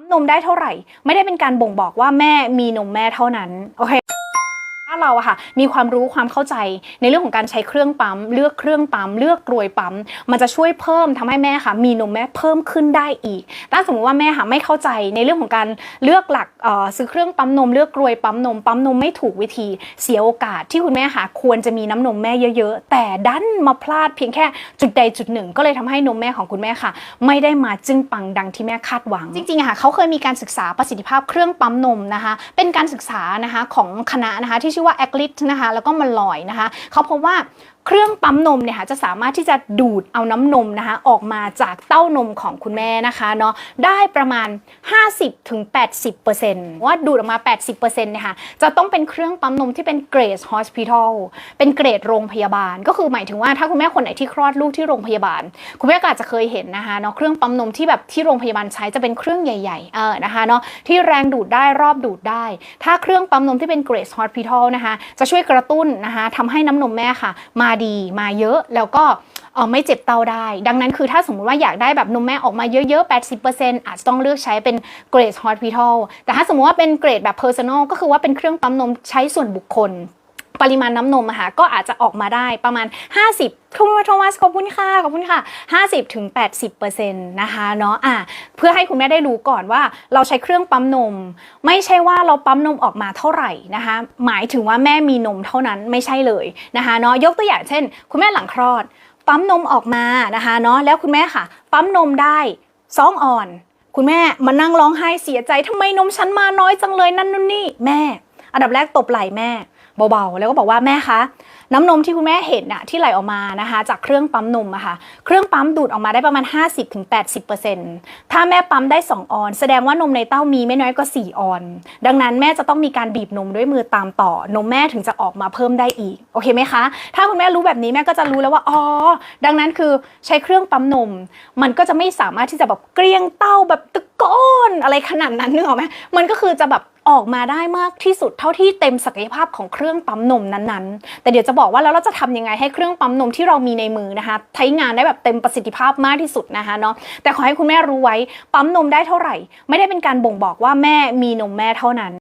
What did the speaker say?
ปั๊มนมได้เท่าไหร่ ไม่ได้เป็นการบ่งบอกว่าแม่มีนมแม่เท่านั้น โอเค เราอะค่ะมีความรู้ความเข้าใจในเรื่องของการใช้เครื่องปั๊ม เลือกเครื่องปั๊ม เลือกกรวยปั๊ม มันจะช่วยเพิ่มทำให้แม่ค่ะ มีนมแม่เพิ่มขึ้นได้อีก ถ้าสมมติว่าแม่ค่ะไม่เข้าใจในเรื่องของการเลือกหลักซื้อเครื่องปั๊มนม เลือกกรวยปั๊มนม ปั๊มนมไม่ถูกวิธีเสียโอกาสที่คุณแม่ค่ะควรจะมีน้ำนมแม่เยอะๆ แต่ดันมาพลาดเพียงแค่จุดใดจุดหนึ่ง ก็เลยทำให้นมแม่ของคุณแม่ค่ะ ไม่ได้มาจึงปังดังที่แม่คาดหวัง จริงๆค่ะเขาเคยมีการศึกษาประสิทธิภาพเครื่องปั๊มนมนะคะ เป็นการศึกษานะคะของคณะนะคะที่ชื่อว่า a g l i t นะคะแล้วก็มาลอยนะคะเขาพบว่าเครื่องปั๊มนมเนี่ยค่ะจะสามารถที่จะดูดเอาน้ำนมนะคะออกมาจากเต้านมของคุณแม่นะคะเนาะได้ประมาณ 50-80%ว่าดูดออกมา 80%เนี่ยค่ะจะต้องเป็นเครื่องปั๊มนมที่เป็นเกรด hospital เป็นเกรดโรงพยาบาล ก็คือหมายถึงว่าถ้าคุณแม่คนไหนที่คลอดลูกที่โรงพยาบาล คุณแม่ก็อาจจะเคยเห็นนะคะเนาะเครื่องปั๊มนมที่แบบที่โรงพยาบาลใช้จะเป็นเครื่องใหญ่ๆเออนะคะเนาะที่แรงดูดได้รอบดูดได้ ถ้าเครื่องปั๊มนมที่เป็นเกรด hospital นะคะจะช่วยกระตุ้นนะคะทำให้น้ำนมแม่ค่ะมาดีมาเยอะแล้วก็ไม่เจ็บเตาได้ ดังนั้นคือถ้าสมมติว่าอยากได้แบบนมแม่ออกมาเยอะๆ 80%อาจจะต้องเลือกใช้เป็นเกรดฮอสพิทอลแต่ถ้าสมมติว่าเป็นเกรดแบบเพอร์ซันอลก็คือว่าเป็นเครื่องปั๊มนมใช้ส่วนบุคคล ปริมาณน้ำนมอะค่ะก็อาจจะออกมาได้ประมาณ 50คุณโทมัสขอบคุณค่ะขอบคุณค่ะ 50ถึง80%นะคะเนาะอะเพื่อให้คุณแม่ได้รู้ก่อนว่าเราใช้เครื่องปั๊มนม ไม่ใช่ว่าเราปั๊มนมออกมาเท่าไหร่นะคะหมายถึงว่าแม่มีนมเท่านั้นไม่ใช่เลยนะคะเนาะยกตัวอย่างเช่น คุณแม่หลังคลอด ปั๊มนมออกมานะคะเนาะแล้วคุณแม่ค่ะ ปั๊มนมได้ซองอ่อน คุณแม่มานั่งร้องไห้เสียใจทำไมนมฉันมาน้อยจังเลยนั่นนู่นนี่แม่ อันดับแรกตบไหล่แม่ เบาๆ แล้วก็บอกว่าแม่คะน้ำนมที่คุณแม่เห็นน่ะที่ไหลออกมานะคะ จากเครื่องปั๊มนมอะค่ะเครื่องปั๊มดูดออกมาได้ประมาณ 50-80%ถ้าแม่ปั๊มได้ 2 ออน แสดงว่านมในเต้ามีไม่น้อยกว่า 4 ออน ดังนั้นแม่จะต้องมีการบีบนมด้วยมือตามต่อนมแม่ถึงจะออกมาเพิ่มได้อีกโอเคไหมคะ ถ้าคุณแม่รู้แบบนี้แม่ก็จะรู้แล้วว่าอ๋อดังนั้นคือใช้เครื่องปั๊มนม มันก็จะไม่สามารถที่จะแบบเกลี้ยงเต้าแบบตะโกนอะไรขนาดนั้นนึกออกไหมมันก็คือจะแบบออกมาได้มากที่สุดเท่าที่เต็มศักยภาพของเครื่องปั๊มนมนั้นๆ แต่เดี๋ยวจะบอกว่าแล้วเราจะทำยังไงให้เครื่องปั๊มนมที่เรามีในมือนะคะใช้งานได้แบบเต็มประสิทธิภาพมากที่สุดนะคะเนาะแต่ขอให้คุณแม่รู้ไว้ปั๊มนมได้เท่าไหร่ ไม่ได้เป็นการบ่งบอกว่าแม่มีนมแม่เท่านั้น